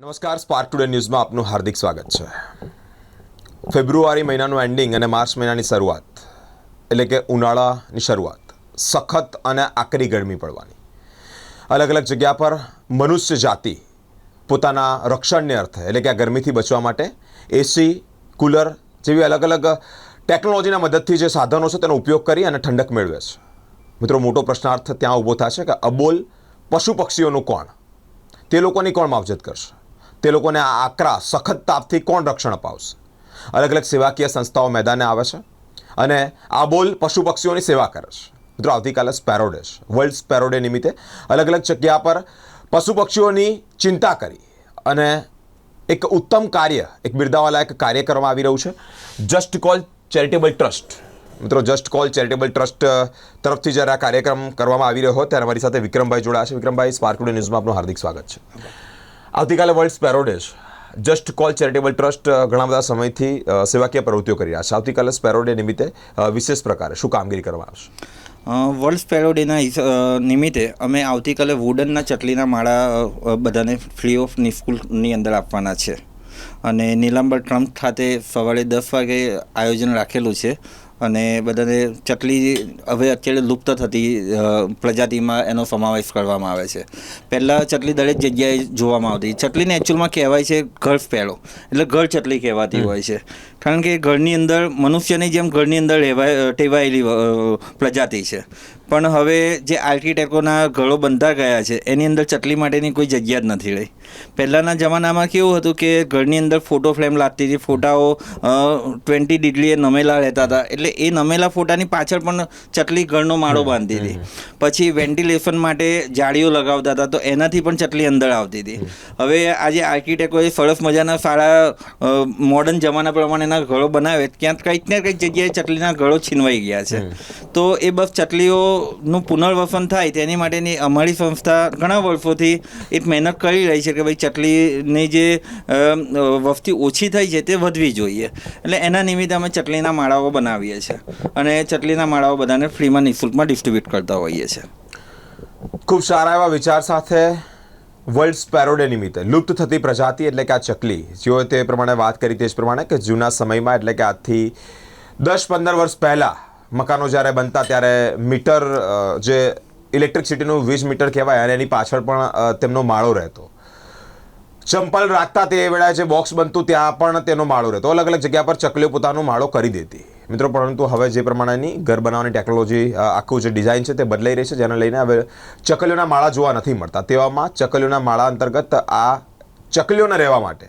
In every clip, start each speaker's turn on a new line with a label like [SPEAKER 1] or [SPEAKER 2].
[SPEAKER 1] નમસ્કાર spark today ન્યૂઝમાં આપનું હાર્દિક સ્વાગત છે. ફેબ્રુઆરી મહિનાનું એન્ડિંગ અને માર્ચ મહિનાની શરૂઆત, એટલે કે ઉનાળાની શરૂઆત, સખત અને આકરી ગરમી પડવાની. અલગ અલગ જગ્યા પર મનુષ્ય જાતિ પોતાના રક્ષણને અર્થે, એટલે કે આ ગરમીથી બચવા માટે એસી કુલર જેવી અલગ અલગ ટેકનોલોજીના મદદથી જે સાધનો છે તેનો ઉપયોગ કરી અને ઠંડક મેળવે છે. મિત્રો, મોટો પ્રશ્નાર્થ ત્યાં ઊભો થશે કે અબોલ પશુ પક્ષીઓનું કોણ? તે લોકોની કોણ માવજત કરશે? તે લોકોને આ આકરા, સખત તાપથી કોણ રક્ષણ અપાવશે? અલગ અલગ સેવાકીય સંસ્થાઓ મેદાને આવે છે અને આ બોલ પશુ પક્ષીઓની સેવા કરે છે. મિત્રો, આવતીકાલે સ્પેરો ડે છે. વર્લ્ડ સ્પેરો ડે નિમિત્તે અલગ અલગ જગ્યા પર પશુ પક્ષીઓની ચિંતા કરી અને એક ઉત્તમ કાર્ય, એક બિરદાવાલાયક કાર્ય કરવામાં આવી રહ્યું છે. જસ્ટ કોલ ચેરિટેબલ ટ્રસ્ટ મિત્રો જસ્ટ કોલ ચેરિટેબલ ટ્રસ્ટ તરફથી જ્યારે આ કાર્યક્રમ કરવામાં આવી રહ્યો ત્યારે અમારી સાથે વિક્રમભાઈ જોડાયા છે. વિક્રમભાઈ સ્પાર્ક ન્યૂઝમાં આપનું હાર્દિક સ્વાગત છે. આવતીકાલે વર્લ્ડ સ્પેરો ડે છે. જસ્ટ કોલ ચેરિટેબલ ટ્રસ્ટ ઘણા બધા સમયથી સેવાકીય પ્રવૃત્તિઓ કરી રહ્યા છે. આવતીકાલે સ્પેરો ડે નિમિત્તે વિશેષ પ્રકારે શું કામગીરી કરવામાં આવશે?
[SPEAKER 2] વર્લ્ડ સ્પેરો ડેના નિમિત્તે અમે આવતીકાલે વુડનના ચટલીના માળા બધાને ફ્રી ઓફ નિસ્કૂલની અંદર આપવાના છે. અને નીલાંબર ટ્રમ્પ ખાતે સવારે દસ વાગે આયોજન રાખેલું છે. અને બધાને ચટલી હવે અત્યારે લુપ્ત થતી પ્રજાતિમાં એનો સમાવેશ કરવામાં આવે છે. પહેલાં ચટલી દરેક જગ્યાએ જોવામાં આવતી. ચકલીને એકચ્યુઅલમાં કહેવાય છે ઘર પહેલો. એટલે ઘર ચટલી કહેવાતી હોય છે. કારણ કે ઘરની અંદર મનુષ્યની જેમ ઘરની અંદર રહેવાય ટેવાયેલી પ્રજાતિ છે. પણ હવે જે આર્કિટેક્ટોના ઘરો બનતા ગયા છે એની અંદર ચટલી માટેની કોઈ જગ્યા જ નથી રહી. પહેલાંના જમાનામાં કેવું હતું કે ઘરની અંદર ફોટો ફ્રેમ લાગતી હતી ફોટાઓ ટ્વેન્ટી ડિગ્રીએ નમેલા રહેતા હતા. એટલે એ નમેલા ફોટાની પાછળ પણ ચટલી ઘરનો માળો બાંધતી હતી. પછી વેન્ટિલેશન માટે જાળીઓ લગાવતા હતા તો એનાથી પણ ચટલી અંદર આવતી હતી. હવે આજે આર્કિટેક્ટોએ સરસ મજાના સારા મોડર્ન જમાના પ્રમાણેના ઘરો બનાવે ક્યાંક કંઈક ને કંઈક જગ્યાએ ચટલીના ઘળો છીનવાઈ ગયા છે. તો એ બસ ચટલીઓનું પુનર્વસન થાય તેની માટેની અમારી સંસ્થા ઘણા વર્ષોથી એક મહેનત કરી રહી છે કે ભાઈ ચટલીની જે વસ્તી ઓછી થઈ છે તે વધવી જોઈએ. એટલે એના નિમિત્તે અમે ચટલીના માળાઓ બનાવીએ છીએ. અને ચટલીના માળાઓ બધાને ફ્રીમાં નિઃશુલ્કમાં ડિસ્ટ્રીબ્યુટ કરતા હોઈએ છીએ.
[SPEAKER 1] ખૂબ સારા એવા વિચાર સાથે વર્લ્ડ સ્પેરો ડે નિમિત્તે લુપ્ત થતી પ્રજાતિ એટલે કે આ ચકલી. જેઓ તે પ્રમાણે વાત કરી તે જ પ્રમાણે કે જૂના સમયમાં એટલે કે આજથી દસ પંદર વર્ષ પહેલાં મકાનો જ્યારે બનતા ત્યારે મીટર જે ઇલેક્ટ્રિસિટીનું વીજ મીટર કહેવાય અને એની પાછળ પણ તેમનો માળો રહેતો. ચંપલ રાખતા તે વેળાએ જે બોક્સ બનતું ત્યાં પણ તેનો માળો રહેતો. અલગ અલગ જગ્યા પર ચકલીઓ પોતાનો માળો કરી દેતી. મિત્રો પરંતુ હવે જે પ્રમાણેની ઘર બનાવવાની ટેકનોલોજી આખું જે ડિઝાઇન છે તે બદલાઈ રહી છે જેને લઈને હવે ચકલીઓના માળા જોવા નથી મળતા. તેવામાં ચકલીઓના માળા અંતર્ગત આ ચકલીઓને રહેવા માટે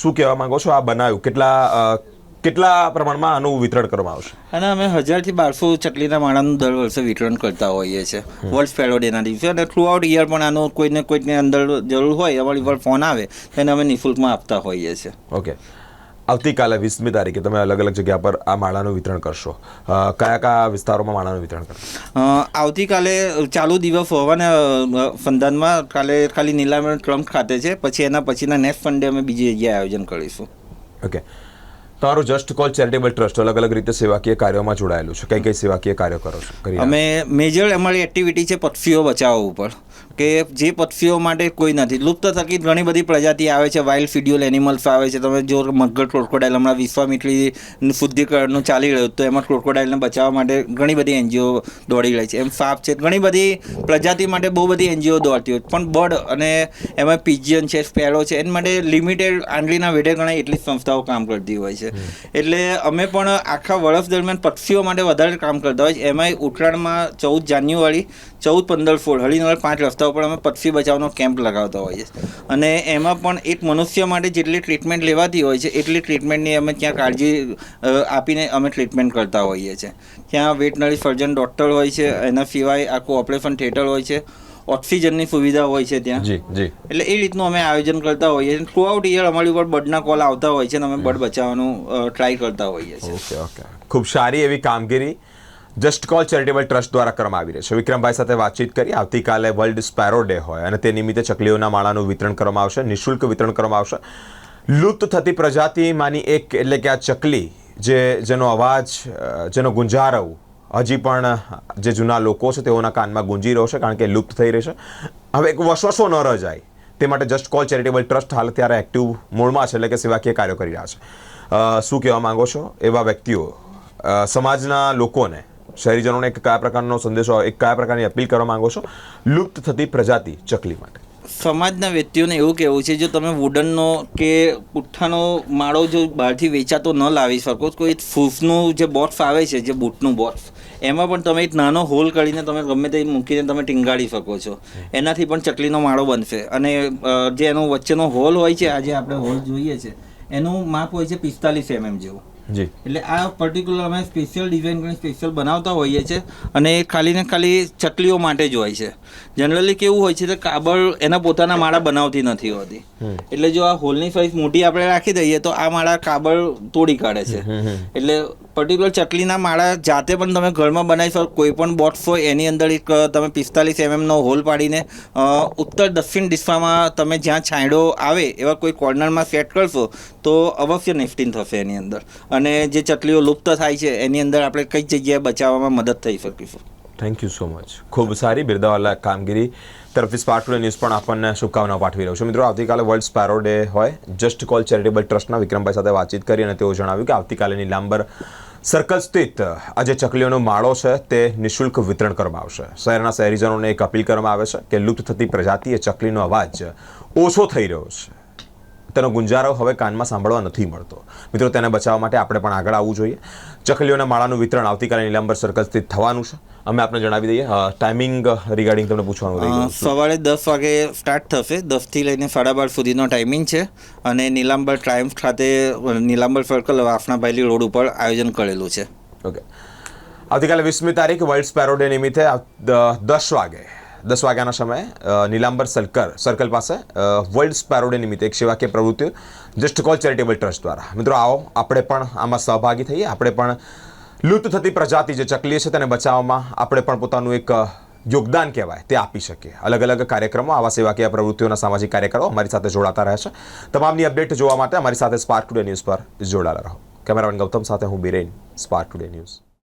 [SPEAKER 1] શું કહેવા માંગો છો? આ બનાવ્યું કેટલા કેટલા પ્રમાણમાં આનું વિતરણ કરવામાં આવશે?
[SPEAKER 2] અને અમે હજારથી બારસો ચકલીના માળાનું દર વર્ષે વિતરણ કરતા હોઈએ છીએ. વર્લ્ડ સ્પેરો ડેના દિવસે. અને થ્રુ આઉટ ઇયર પણ આનો કોઈને કોઈને અંદર જરૂર હોય અમારી પર ફોન આવે તેને અમે નિઃશુલ્કમાં આપતા હોઈએ છીએ.
[SPEAKER 1] ઓકે આવતીકાલે વીસમી તારીખે તમે અલગ અલગ જગ્યા પર આ માળાનું વિતરણ કરશો. કયા કયા વિસ્તારોમાં માળાનું વિતરણ કરશો?
[SPEAKER 2] આવતીકાલે ચાલુ દિવસ હોવાના ફંદાનમાં સંધાનમાં કાલે ખાલી નીલામણ ટ્રમ્પ ખાતે છે પછી એના પછીના નેક્સ્ટ ફંડે અમે બીજી જગ્યાએ આયોજન કરીશું.
[SPEAKER 1] ઓકે. તમારું જસ્ટ કોલ ચેરિટેબલ ટ્રસ્ટ અલગ અલગ રીતે સેવાકીય કાર્યોમાં જોડાયેલું છે. કઈ કઈ સેવાકીય કાર્યો કરો છો?
[SPEAKER 2] અમે મેજર અમારી એક્ટિવિટી છે પક્ષીઓ બચાવવા ઉપર. કે જે પક્ષીઓ માટે કોઈ નથી. લુપ્ત થકી ઘણી બધી પ્રજાતિ આવે છે વાઇલ્ડ ફિડ્યુઅલ એનિમલ્સ આવે છે. તમે જો મગર ક્રોકોડાઇલ હમણાં વિશ્વામિત્રી શુદ્ધિકરણનું ચાલી રહ્યું તો એમાં ક્રોકોડાઇલને બચાવવા માટે ઘણી બધી એનજીઓ દોડી રહી છે. એમ સાપ છે ઘણી બધી પ્રજાતિ માટે બહુ બધી એનજીઓ દોડતી હોય પણ બર્ડ અને એમાં પિજિયન છે સ્પેરો છે એના માટે લિમિટેડ આંગળીના વેઢે ગણાય એટલી જ સંસ્થાઓ કામ કરતી હોય છે. એટલે અમે પણ આખા વર્ષ દરમિયાન પક્ષીઓ માટે વધારે કામ કરતા હોય છે. એમાંય ઉત્તરાયણમાં ચૌદ જાન્યુઆરી ચૌદ પંદર સોળ હળીનગર પાંચ રસ્તા ઉપર અમે પક્ષી બચાવનો કેમ્પ લગાવતા હોઈએ છીએ. અને એમાં પણ એક મનુષ્ય માટે જેટલી ટ્રીટમેન્ટ લેવાતી હોય છે એટલી ટ્રીટમેન્ટની અમે ત્યાં કાળજી આપીને અમે ટ્રીટમેન્ટ કરતા હોઈએ છીએ. ત્યાં વેટનરી સર્જન ડૉક્ટર હોય છે એના સિવાય આખું ઓપરેશન થિયેટર હોય છે ઓક્સિજનની સુવિધા હોય છે ત્યાં. એટલે એ રીતનું અમે આયોજન કરતા હોઈએ છીએ. થ્રુ આઉટ યર અમારી ઉપર બર્ડના કોલ આવતા હોય છે અને અમે બર્ડ બચાવવાનું ટ્રાય કરતા હોઈએ છીએ.
[SPEAKER 1] Okay okay. ખૂબ સારી એવી કામગીરી જસ્ટ કોલ ચેરિટેબલ ટ્રસ્ટ દ્વારા કરવામાં આવી રહી છે. વિક્રમભાઈ સાથે વાતચીત કરી આવતીકાલે વર્લ્ડ સ્પેરો ડે હોય અને તે નિમિત્તે ચકલીઓના માળાનું વિતરણ કરવામાં આવશે, નિઃશુલ્ક વિતરણ કરવામાં આવશે. લુપ્ત થતી પ્રજાતિમાંની એક એટલે કે આ ચકલી જે, જેનો અવાજ જેનો ગુંજારવ હજી પણ જે જૂના લોકો છે તેઓના કાનમાં ગુંજી રહ્યો છે કારણ કે લુપ્ત થઈ રહેશે હવે એક વસવસો ન રજાય તે માટે જસ્ટ કોલ ચેરિટેબલ ટ્રસ્ટ હાલ ત્યારે એક્ટિવ મૂળમાં છે એટલે કે સેવાકીય કાર્યો કરી રહ્યા છે. શું કહેવા માંગો છો? એવા વ્યક્તિઓ સમાજના લોકોને શહેરીજનોને એક કયા પ્રકારનો સંદેશો, એક કયા પ્રકારની અપીલ કરવા માંગો છો? લુપ્ત થતી પ્રજાતિ ચકલી માટે.
[SPEAKER 2] સમાજના વ્યક્તિઓને એવું કહેવું છે, જો તમે વુડનનો કે પુઠ્ઠાનો માળો જો બહારથી વેચાતો ન લાવી શકો કોઈ ફૂફનું જે બોક્સ આવે છે, જે બૂટનું બોક્સ એમાં પણ તમે એક નાનો હોલ કરીને તમે ગમે તે મૂકીને તમે ટીંગાડી શકો છો. એનાથી પણ ચકલીનો માળો બનશે. અને જે એનો વચ્ચેનો હોલ હોય છે આજે આપણે હોલ જોઈએ છે, એનું માપ હોય છે પિસ્તાલીસ એમએમ જેવું.
[SPEAKER 1] જી.
[SPEAKER 2] એટલે આ પર્ટિક્યુલર અમે સ્પેશિયલ ડિઝાઇન કરીને સ્પેશિયલ બનાવતા હોઈએ છીએ અને એ ખાલી ને ખાલી ચટલીઓ માટે જ હોય છે. જનરલી કેવું હોય છે કે કાબર એના પોતાના માળા બનાવતી નથી હોતી. એટલે જો આ હોલની સાઈઝ મોટી આપણે રાખી દઈએ તો આ માળા કાબળ તોડી કાઢે છે. એટલે પર્ટિક્યુલર ચટલીના માળા જાતે પણ તમે ઘરમાં બનાવી શકો કોઈ પણ બોક્સ હોય એની અંદર એક તમે પિસ્તાલીસ એમએમનો હોલ પાડીને ઉત્તર દક્ષિણ દિશામાં તમે જ્યાં છાંયડો આવે એવા કોઈ કોર્નરમાં સેટ કરશો તો અવશ્ય નિફ્ટીન થશે એની અંદર. અને જે ચકલીઓ લુપ્ત થાય છે, એની અંદર આપણે કઈ જગ્યાએ બચાવવામાં મદદ થઈ શકીશું?
[SPEAKER 1] થેન્ક યુ સો મચ ખૂબ સારી બિરદાવાલા કામગીરી. તરફથી સ્પાર્ક ન્યૂઝ પણ આપણને શુભકામનાઓ પાઠવી રહ્યો છું. મિત્રો, આવતીકાલે વર્લ્ડ સ્પેરો ડે હોય. જસ્ટ કોલ ચેરિટેબલ ટ્રસ્ટના વિક્રમભાઈ સાથે વાતચીત કરી અને તેઓ જણાવ્યું કે આવતીકાલે નીલાંબર સર્કલ સ્થિત આ જે ચકલીઓનો માળો છે, તે નિઃશુલ્ક વિતરણ કરવામાં આવશે. શહેરના શહેરીજનોને એક અપીલ કરવામાં આવે છે કે લુપ્ત થતી પ્રજાતિએ ચકલીનો અવાજ ઓછો થઈ રહ્યો છે. તેનો ગુંજારો હવે કાનમાં સાંભળવા નથી મળતો. મિત્રો તેને બચાવવા માટે આપણે પણ આગળ આવવું જોઈએ. ચકલીઓના માળાનું વિતરણ આવતીકાલે નીલાંબર સર્કલ સ્થિત થવાનું છે. અમે આપને જણાવી દઈએ ટાઈમિંગ રિગાર્ડિંગ તમને પૂછવાનું
[SPEAKER 2] સવારે દસ વાગે સ્ટાર્ટ થશે. દસથી લઈને સાડા બાર સુધીનો ટાઈમિંગ છે અને નીલાંબર ટ્રાયમ્ફ ખાતે નીલાંબર સર્કલ વાફનાભાઈલી રોડ ઉપર આયોજન કરેલું છે.
[SPEAKER 1] ઓકે આવતીકાલે વીસમી તારીખ વર્લ્ડ સ્પેરો ડે નિમિત્તે દસ વાગે દસ વાગ્યાના સમયે નીલાંબર સર્કલ સર્કલ પાસે વર્લ્ડ સ્પેરો ડે નિમિત્તે એક સેવાકીય પ્રવૃત્તિ, જસ્ટ કોલ ચેરિટેબલ ટ્રસ્ટ દ્વારા. મિત્રો, આવો, આપણે પણ આમાં સહભાગી થઈએ, આપણે પણ લુપ્ત થતી પ્રજાતિ જે ચકલી છે તેને બચાવવામાં આપણે પણ પોતાનું એક યોગદાન કહેવાય, તે આપી શકીએ. અલગ અલગ કાર્યક્રમો, આવા સેવાકીય પ્રવૃત્તિઓના સામાજિક કાર્યકરો અમારી સાથે જોડાતા રહે છે. તમામની અપડેટ જોવા માટે અમારી સાથે સ્પાર્ક ટુડે ન્યૂઝ પર જોડાયેલા રહો. કેમેરામેન ગૌતમ સાથે હું બિરેન સ્પાર્ક ટુડે ન્યૂઝ